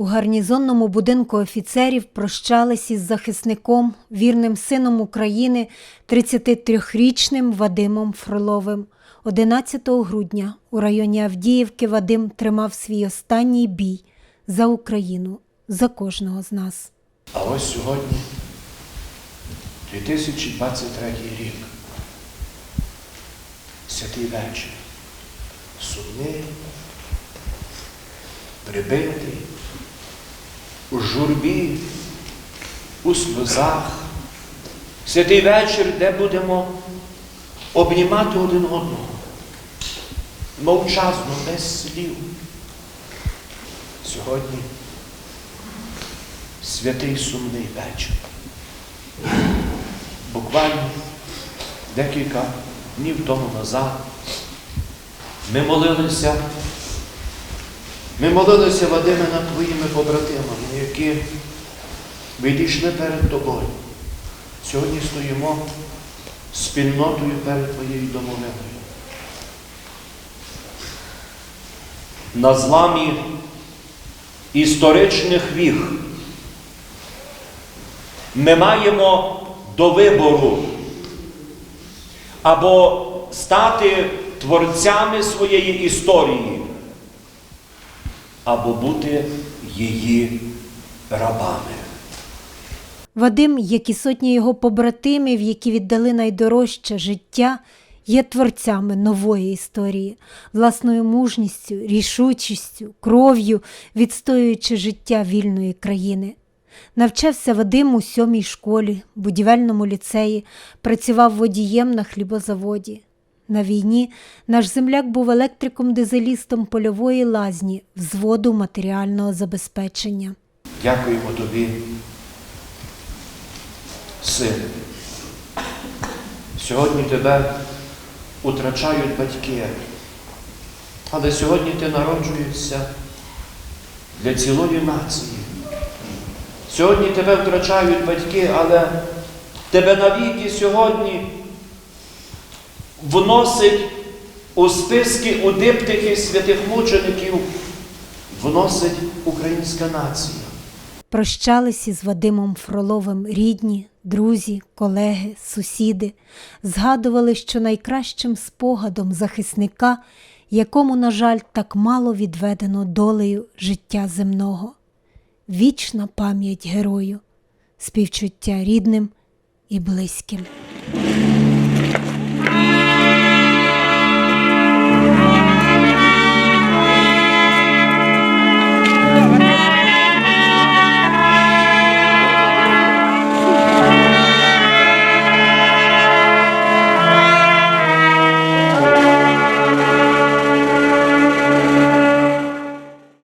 У гарнізонному будинку офіцерів прощались із захисником, вірним сином України, 33-річним Вадимом Фроловим. 11 грудня у районі Авдіївки Вадим тримав свій останній бій за Україну, за кожного з нас. А ось сьогодні 2023 рік. Святий вечір. Сумний, прибитий, у журбі, у сльозах. Святий вечір, де будемо обнімати один одного. Мовчазно, без слів. Сьогодні святий сумний вечір. Буквально декілька днів тому назад ми молилися, ми молилися, Вадиме, над твоїми побратимами, які відійшли перед тобою. Сьогодні стоїмо спільнотою перед твоєю домовиною. На зламі історичних віг ми маємо до вибору або стати творцями своєї історії, або бути її рабами. Вадим, як і сотні його побратимів, які віддали найдорожче життя, є творцями нової історії, власною мужністю, рішучістю, кров'ю, відстоюючи життя вільної країни. Навчався Вадим у сьомій школі, будівельному ліцеї, працював водієм на хлібозаводі. На війні наш земляк був електриком-дизелістом польової лазні, взводу матеріального забезпечення. Дякуємо тобі, син. Сьогодні тебе утрачають батьки, але сьогодні ти народжуєшся для цілої нації. Сьогодні тебе втрачають батьки, але тебе навіки сьогодні вносить у списки у диптихи святих мучеників, вносить українська нація. Прощались із Вадимом Фроловим рідні, друзі, колеги, сусіди, згадували, що найкращим спогадом захисника, якому, на жаль, так мало відведено долею життя земного. Вічна пам'ять герою, співчуття рідним і близьким.